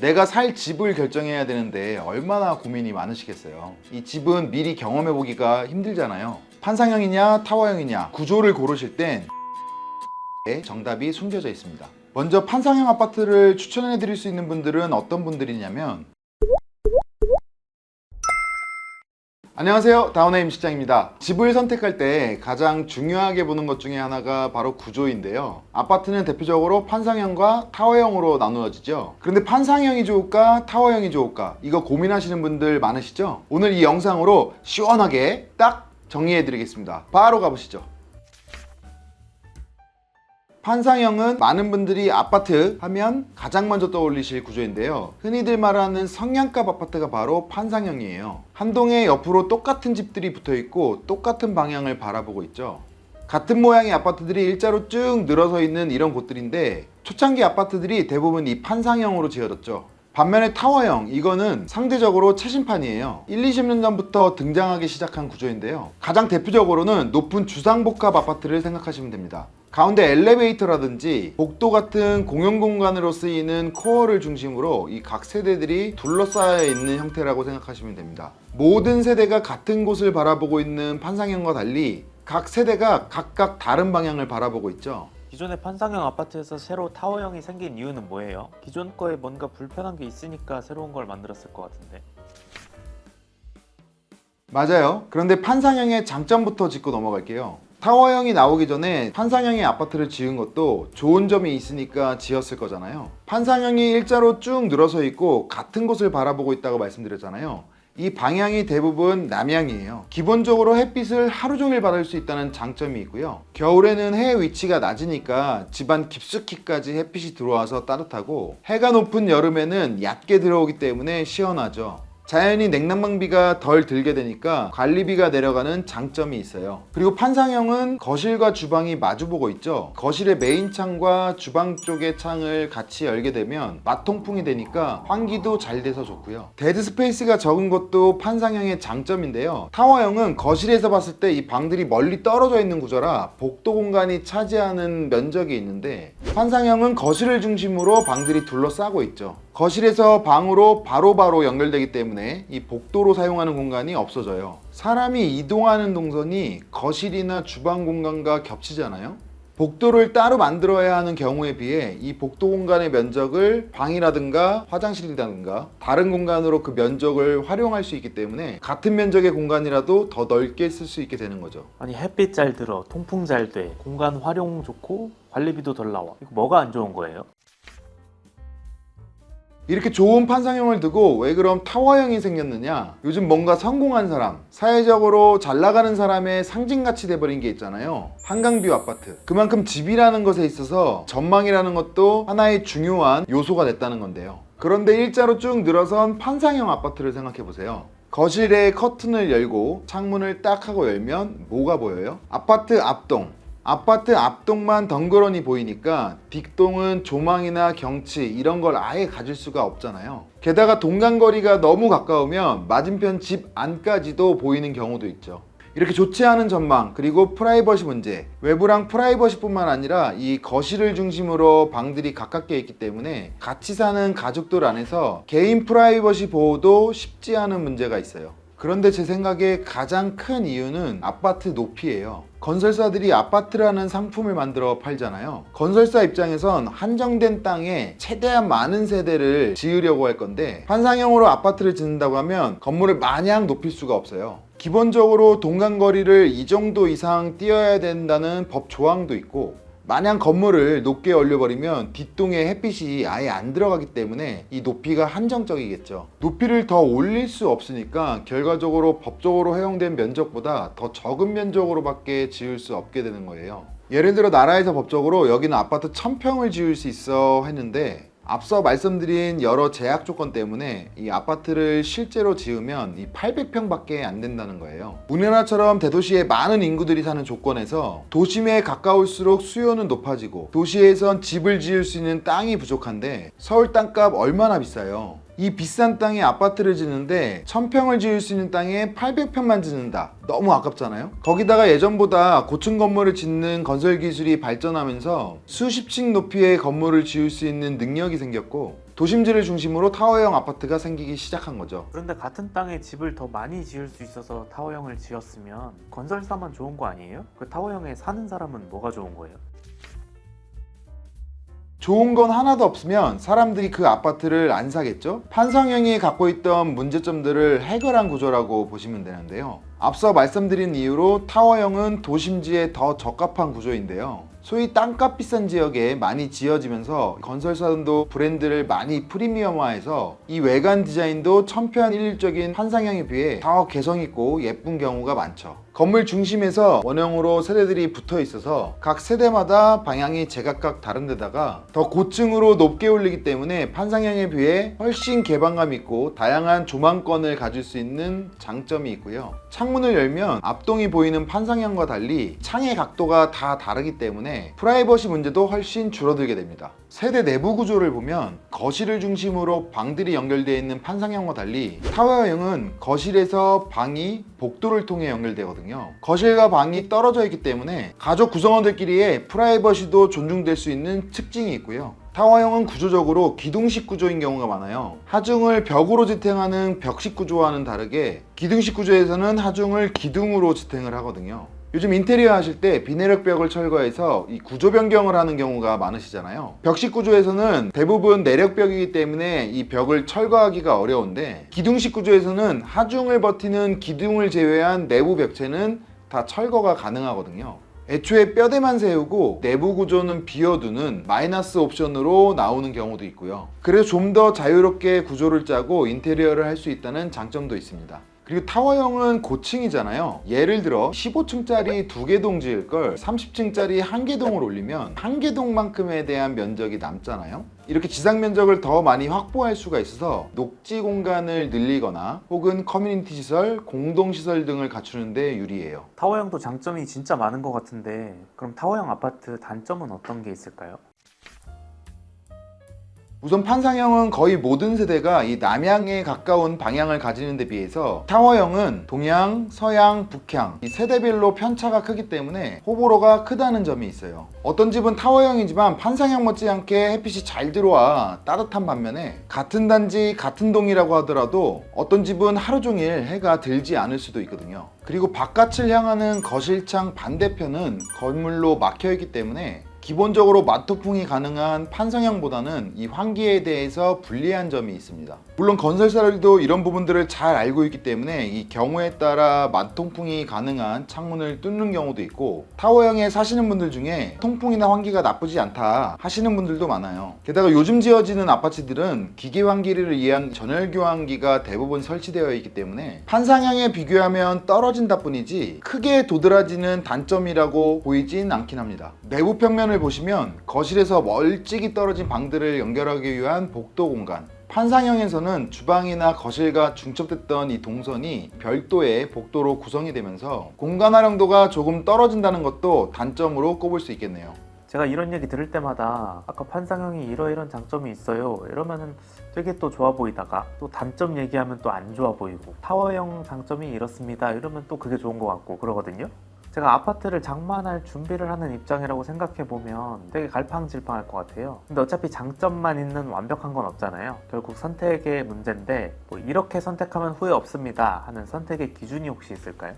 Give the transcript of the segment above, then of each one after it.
내가 살 집을 결정해야 되는데 얼마나 고민이 많으시겠어요. 이 집은 미리 경험해 보기가 힘들잖아요. 판상형이냐 타워형이냐 구조를 고르실 땐 정답이 숨겨져 있습니다. 먼저 판상형 아파트를 추천해 드릴 수 있는 분들은 어떤 분들이냐면 안녕하세요. 다운의 임실장입니다. 집을 선택할 때 가장 중요하게 보는 것 중에 하나가 바로 구조인데요. 아파트는 대표적으로 판상형과 타워형으로 나누어지죠. 그런데 판상형이 좋을까, 타워형이 좋을까? 이거 고민하시는 분들 많으시죠? 오늘 이 영상으로 시원하게 딱 정리해 드리겠습니다. 바로 가보시죠. 판상형은 많은 분들이 아파트 하면 가장 먼저 떠올리실 구조인데요. 흔히들 말하는 성냥갑 아파트가 바로 판상형이에요. 한 동에 옆으로 똑같은 집들이 붙어 있고 똑같은 방향을 바라보고 있죠. 같은 모양의 아파트들이 일자로 쭉 늘어서 있는 이런 곳들인데 초창기 아파트들이 대부분 이 판상형으로 지어졌죠. 반면에 타워형 이거는 상대적으로 최신판이에요. 1, 20년 전부터 등장하기 시작한 구조인데요. 가장 대표적으로는 높은 주상복합 아파트를 생각하시면 됩니다. 가운데 엘리베이터라든지 복도 같은 공용 공간으로 쓰이는 코어를 중심으로 이 각 세대들이 둘러싸여 있는 형태라고 생각하시면 됩니다. 모든 세대가 같은 곳을 바라보고 있는 판상형과 달리 각 세대가 각각 다른 방향을 바라보고 있죠 기존의 판상형 아파트에서 새로 타워형이 생긴 이유는 뭐예요? 기존 거에 뭔가 불편한 게 있으니까 새로운 걸 만들었을 것 같은데 맞아요. 그런데 판상형의 장점부터 짚고 넘어갈게요. 타워형이 나오기 전에 판상형의 아파트를 지은 것도 좋은 점이 있으니까 지었을 거잖아요. 판상형이 일자로 쭉 늘어서 있고 같은 곳을 바라보고 있다고 말씀드렸잖아요. 이 방향이 대부분 남향이에요. 기본적으로 햇빛을 하루 종일 받을 수 있다는 장점이 있고요. 겨울에는 해 위치가 낮으니까 집안 깊숙이까지 햇빛이 들어와서 따뜻하고 해가 높은 여름에는 얕게 들어오기 때문에 시원하죠. 자연히 냉난방비가 덜 들게 되니까 관리비가 내려가는 장점이 있어요. 그리고 판상형은 거실과 주방이 마주보고 있죠. 거실의 메인 창과 주방 쪽의 창을 같이 열게 되면 맞통풍이 되니까 환기도 잘 돼서 좋고요. 데드 스페이스가 적은 것도 판상형의 장점인데요. 타워형은 거실에서 봤을 때 이 방들이 멀리 떨어져 있는 구조라 복도 공간이 차지하는 면적이 있는데 판상형은 거실을 중심으로 방들이 둘러싸고 있죠. 거실에서 방으로 바로 바로 연결되기 때문에 이 복도로 사용하는 공간이 없어져요. 사람이 이동하는 동선이 거실이나 주방 공간과 겹치잖아요. 복도를 따로 만들어야 하는 경우에 비해 이 복도 공간의 면적을 방이라든가 화장실이라든가 다른 공간으로 그 면적을 활용할 수 있기 때문에 같은 면적의 공간이라도 더 넓게 쓸 수 있게 되는 거죠. 아니 햇빛 잘 들어 통풍 잘 돼 공간 활용 좋고 관리비도 덜 나와 이거 뭐가 안 좋은 거예요? 이렇게 좋은 판상형을 두고 왜 그럼 타워형이 생겼느냐? 요즘 뭔가 성공한 사람, 사회적으로 잘 나가는 사람의 상징같이 돼버린 게 있잖아요. 한강뷰 아파트. 그만큼 집이라는 것에 있어서 전망이라는 것도 하나의 중요한 요소가 됐다는 건데요. 그런데 일자로 쭉 늘어선 판상형 아파트를 생각해 보세요. 거실에 커튼을 열고 창문을 딱 하고 열면 뭐가 보여요? 아파트 앞동. 아파트 앞동만 덩그러니 보이니까 뒷동은 조망이나 경치 이런 걸 아예 가질 수가 없잖아요. 게다가 동간거리가 너무 가까우면 맞은편 집 안까지도 보이는 경우도 있죠. 이렇게 좋지 않은 전망 그리고 프라이버시 문제 외부랑 프라이버시뿐만 아니라 이 거실을 중심으로 방들이 가깝게 있기 때문에 같이 사는 가족들 안에서 개인 프라이버시 보호도 쉽지 않은 문제가 있어요 그런데 제 생각에 가장 큰 이유는 아파트 높이예요 건설사들이 아파트라는 상품을 만들어 팔잖아요. 건설사 입장에선 한정된 땅에 최대한 많은 세대를 지으려고 할 건데 환상형으로 아파트를 짓는다고 하면 건물을 마냥 높일 수가 없어요. 기본적으로 동간거리를 이 정도 이상 띄어야 된다는 법 조항도 있고 마냥 건물을 높게 올려버리면 뒷동에 햇빛이 아예 안 들어가기 때문에 이 높이가 한정적이겠죠. 높이를 더 올릴 수 없으니까 결과적으로 법적으로 허용된 면적보다 더 적은 면적으로밖에 지을 수 없게 되는 거예요. 예를 들어 나라에서 법적으로 여기는 아파트 1000평을 지을 수 있어 했는데 앞서 말씀드린 여러 제약 조건 때문에 이 아파트를 실제로 지으면 이 800평밖에 안 된다는 거예요. 우리나라처럼 대도시에 많은 인구들이 사는 조건에서 도심에 가까울수록 수요는 높아지고 도시에선 집을 지을 수 있는 땅이 부족한데 서울 땅값 얼마나 비싸요? 이 비싼 땅에 아파트를 짓는데 1000평을 지을 수 있는 땅에 800평만 짓는다. 너무 아깝잖아요? 거기다가 예전보다 고층 건물을 짓는 건설 기술이 발전하면서 수십 층 높이의 건물을 지을 수 있는 능력이 생겼고 도심지를 중심으로 타워형 아파트가 생기기 시작한 거죠. 그런데 같은 땅에 집을 더 많이 지을 수 있어서 타워형을 지었으면 건설사만 좋은 거 아니에요? 그 타워형에 사는 사람은 뭐가 좋은 거예요? 좋은 건 하나도 없으면 사람들이 그 아파트를 안 사겠죠? 판상형이 갖고 있던 문제점들을 해결한 구조라고 보시면 되는데요. 앞서 말씀드린 이유로 타워형은 도심지에 더 적합한 구조인데요. 소위 땅값 비싼 지역에 많이 지어지면서 건설사들도 브랜드를 많이 프리미엄화해서 이 외관 디자인도 천편일률적인 판상형에 비해 더 개성있고 예쁜 경우가 많죠. 건물 중심에서 원형으로 세대들이 붙어 있어서 각 세대마다 방향이 제각각 다른 데다가 더 고층으로 높게 올리기 때문에 판상형에 비해 훨씬 개방감 있고 다양한 조망권을 가질 수 있는 장점이 있고요. 창문을 열면 앞동이 보이는 판상형과 달리 창의 각도가 다 다르기 때문에 프라이버시 문제도 훨씬 줄어들게 됩니다. 세대 내부 구조를 보면 거실을 중심으로 방들이 연결되어 있는 판상형과 달리 타워형은 거실에서 방이 복도를 통해 연결되거든요. 거실과 방이 떨어져 있기 때문에 가족 구성원들끼리의 프라이버시도 존중될 수 있는 특징이 있고요. 타워형은 구조적으로 기둥식 구조인 경우가 많아요. 하중을 벽으로 지탱하는 벽식 구조와는 다르게 기둥식 구조에서는 하중을 기둥으로 지탱을 하거든요. 요즘 인테리어 하실 때 비내력 벽을 철거해서 이 구조 변경을 하는 경우가 많으시잖아요. 벽식 구조에서는 대부분 내력 벽이기 때문에 이 벽을 철거하기가 어려운데 기둥식 구조에서는 하중을 버티는 기둥을 제외한 내부 벽체는 다 철거가 가능하거든요. 애초에 뼈대만 세우고 내부 구조는 비워두는 마이너스 옵션으로 나오는 경우도 있고요. 그래서 좀 더 자유롭게 구조를 짜고 인테리어를 할 수 있다는 장점도 있습니다. 그리고 타워형은 고층이잖아요. 예를 들어 15층짜리 두 개 동 지을 걸 30층짜리 한 개 동을 올리면 한 개 동만큼에 대한 면적이 남잖아요. 이렇게 지상 면적을 더 많이 확보할 수가 있어서 녹지 공간을 늘리거나 혹은 커뮤니티 시설, 공동 시설 등을 갖추는 데 유리해요. 타워형도 장점이 진짜 많은 것 같은데 그럼 타워형 아파트 단점은 어떤 게 있을까요? 우선 판상형은 거의 모든 세대가 이 남향에 가까운 방향을 가지는 데 비해서 타워형은 동양, 서양, 북향 이 세대별로 편차가 크기 때문에 호불호가 크다는 점이 있어요. 어떤 집은 타워형이지만 판상형 못지않게 햇빛이 잘 들어와 따뜻한 반면에 같은 단지 같은 동이라고 하더라도 어떤 집은 하루 종일 해가 들지 않을 수도 있거든요. 그리고 바깥을 향하는 거실창 반대편은 건물로 막혀 있기 때문에 기본적으로 맞토풍이 가능한 판상형보다는 이 환기에 대해서 불리한 점이 있습니다. 물론 건설사들도 이런 부분들을 잘 알고 있기 때문에 이 경우에 따라 맞통풍이 가능한 창문을 뚫는 경우도 있고 타워형에 사시는 분들 중에 통풍이나 환기가 나쁘지 않다 하시는 분들도 많아요. 게다가 요즘 지어지는 아파트들은 기계 환기를 위한 전열 교환기가 대부분 설치되어 있기 때문에 판상형에 비교하면 떨어진다 뿐이지 크게 도드라지는 단점이라고 보이진 않긴 합니다. 내부 평면을 보시면 거실에서 멀찍이 떨어진 방들을 연결하기 위한 복도 공간. 판상형에서는 주방이나 거실과 중첩됐던 이 동선이 별도의 복도로 구성이 되면서 공간 활용도가 조금 떨어진다는 것도 단점으로 꼽을 수 있겠네요. 제가 이런 얘기 들을 때마다 아까 판상형이 이러이런 장점이 있어요. 이러면은 되게 또 좋아 보이다가 또 단점 얘기하면 또 안 좋아 보이고 타워형 장점이 이렇습니다. 이러면 또 그게 좋은 것 같고 그러거든요 제가 아파트를 장만할 준비를 하는 입장이라고 생각해 보면 되게 갈팡질팡할 것 같아요 근데 어차피 장점만 있는 완벽한 건 없잖아요 결국 선택의 문제인데 뭐 이렇게 선택하면 후회 없습니다 하는 선택의 기준이 혹시 있을까요?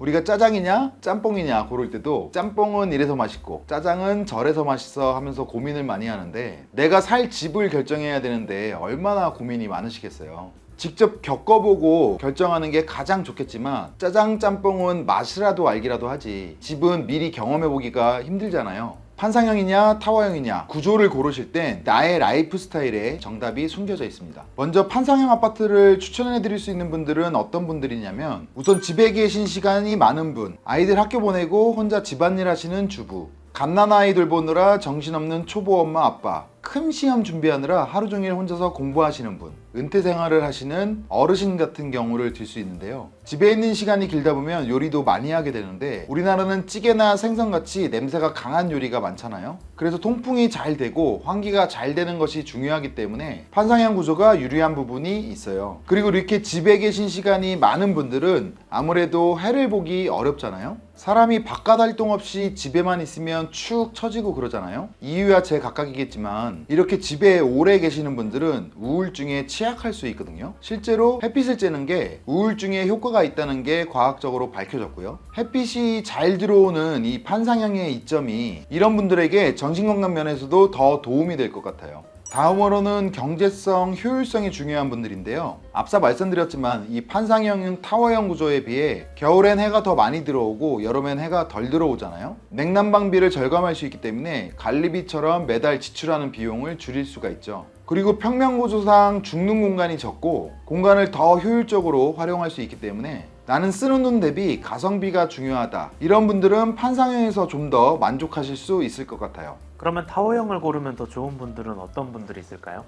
우리가 짜장이냐 짬뽕이냐 고를 때도 짬뽕은 이래서 맛있고 짜장은 저래서 맛있어 하면서 고민을 많이 하는데 내가 살 집을 결정해야 되는데 얼마나 고민이 많으시겠어요. 직접 겪어보고 결정하는 게 가장 좋겠지만 짜장 짬뽕은 맛이라도 알기라도 하지 집은 미리 경험해보기가 힘들잖아요. 판상형이냐 타워형이냐 구조를 고르실 땐 나의 라이프 스타일에 정답이 숨겨져 있습니다. 먼저 판상형 아파트를 추천해 드릴 수 있는 분들은 어떤 분들이냐면 우선 집에 계신 시간이 많은 분, 아이들 학교 보내고 혼자 집안일 하시는 주부, 갓난 아이들 보느라 정신없는 초보 엄마 아빠, 큰 시험 준비하느라 하루 종일 혼자서 공부하시는 분, 은퇴 생활을 하시는 어르신 같은 경우를 들 수 있는데요. 집에 있는 시간이 길다 보면 요리도 많이 하게 되는데 우리나라는 찌개나 생선같이 냄새가 강한 요리가 많잖아요. 그래서 통풍이 잘 되고 환기가 잘 되는 것이 중요하기 때문에 판상형 구조가 유리한 부분이 있어요. 그리고 이렇게 집에 계신 시간이 많은 분들은 아무래도 해를 보기 어렵잖아요. 사람이 바깥 활동 없이 집에만 있으면 축 처지고 그러잖아요. 이유야 제 각각이겠지만 이렇게 집에 오래 계시는 분들은 우울증에 취약할 수 있거든요. 실제로 햇빛을 쬐는 게 우울증에 효과가 있다는 게 과학적으로 밝혀졌고요. 햇빛이 잘 들어오는 이 판상형의 이점이 이런 분들에게 정신건강 면에서도 더 도움이 될 것 같아요. 다음으로는 경제성, 효율성이 중요한 분들인데요. 앞서 말씀드렸지만 이 판상형 타워형 구조에 비해 겨울엔 해가 더 많이 들어오고 여름엔 해가 덜 들어오잖아요. 냉난방비를 절감할 수 있기 때문에 관리비처럼 매달 지출하는 비용을 줄일 수가 있죠. 그리고 평면 구조상 죽는 공간이 적고 공간을 더 효율적으로 활용할 수 있기 때문에 나는 쓰는 돈 대비 가성비가 중요하다. 이런 분들은 판상형에서 좀 더 만족하실 수 있을 것 같아요. 그러면 타워형을 고르면 더 좋은 분들은 어떤 분들이 있을까요?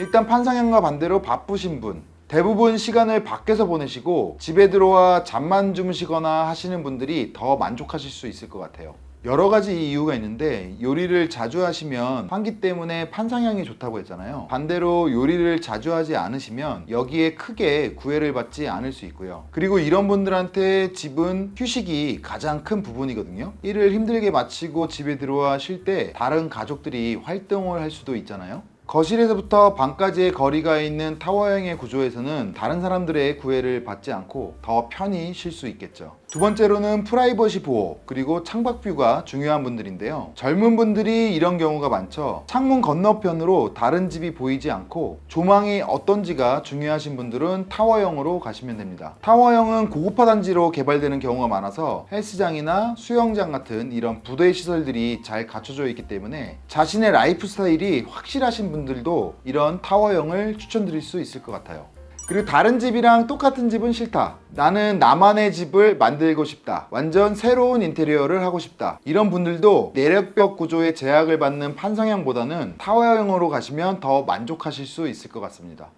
일단 판상형과 반대로 바쁘신 분 대부분 시간을 밖에서 보내시고 집에 들어와 잠만 주무시거나 하시는 분들이 더 만족하실 수 있을 것 같아요. 여러 가지 이유가 있는데 요리를 자주 하시면 환기 때문에 판상형이 좋다고 했잖아요. 반대로 요리를 자주 하지 않으시면 여기에 크게 구애를 받지 않을 수 있고요. 그리고 이런 분들한테 집은 휴식이 가장 큰 부분이거든요. 일을 힘들게 마치고 집에 들어와 쉴 때 다른 가족들이 활동을 할 수도 있잖아요. 거실에서부터 방까지의 거리가 있는 타워형의 구조에서는 다른 사람들의 구애를 받지 않고 더 편히 쉴 수 있겠죠. 두 번째로는 프라이버시 보호 그리고 창밖뷰가 중요한 분들인데요. 젊은 분들이 이런 경우가 많죠. 창문 건너편으로 다른 집이 보이지 않고 조망이 어떤지가 중요하신 분들은 타워형으로 가시면 됩니다. 타워형은 고급화 단지로 개발되는 경우가 많아서 헬스장이나 수영장 같은 이런 부대 시설들이 잘 갖춰져 있기 때문에 자신의 라이프 스타일이 확실하신 분들도 이런 타워형을 추천드릴 수 있을 것 같아요. 그리고 다른 집이랑 똑같은 집은 싫다. 나는 나만의 집을 만들고 싶다. 완전 새로운 인테리어를 하고 싶다. 이런 분들도 내력벽 구조의 제약을 받는 판상형보다는 타워형으로 가시면 더 만족하실 수 있을 것 같습니다.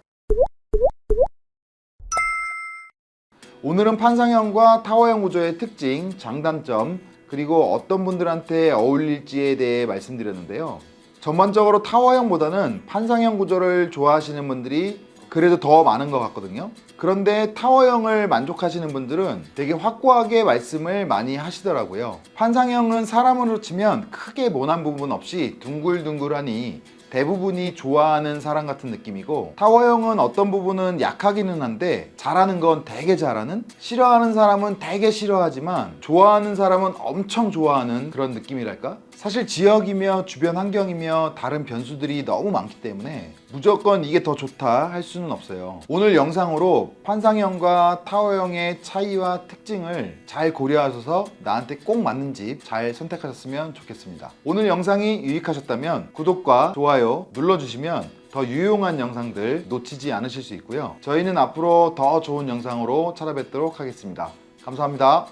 오늘은 판상형과 타워형 구조의 특징, 장단점, 그리고 어떤 분들한테 어울릴지에 대해 말씀드렸는데요. 전반적으로 타워형보다는 판상형 구조를 좋아하시는 분들이 그래도 더 많은 것 같거든요. 그런데 타워형을 만족하시는 분들은 되게 확고하게 말씀을 많이 하시더라고요. 판상형은 사람으로 치면 크게 모난 부분 없이 둥글둥글하니 대부분이 좋아하는 사람 같은 느낌이고 타워형은 어떤 부분은 약하기는 한데 잘하는 건 되게 잘하는 싫어하는 사람은 되게 싫어하지만 좋아하는 사람은 엄청 좋아하는 그런 느낌이랄까 사실 지역이며 주변 환경이며 다른 변수들이 너무 많기 때문에 무조건 이게 더 좋다 할 수는 없어요. 오늘 영상으로 판상형과 타워형의 차이와 특징을 잘 고려하셔서 나한테 꼭 맞는 집 잘 선택하셨으면 좋겠습니다. 오늘 영상이 유익하셨다면 구독과 좋아요 눌러주시면 더 유용한 영상들 놓치지 않으실 수 있고요. 저희는 앞으로 더 좋은 영상으로 찾아뵙도록 하겠습니다. 감사합니다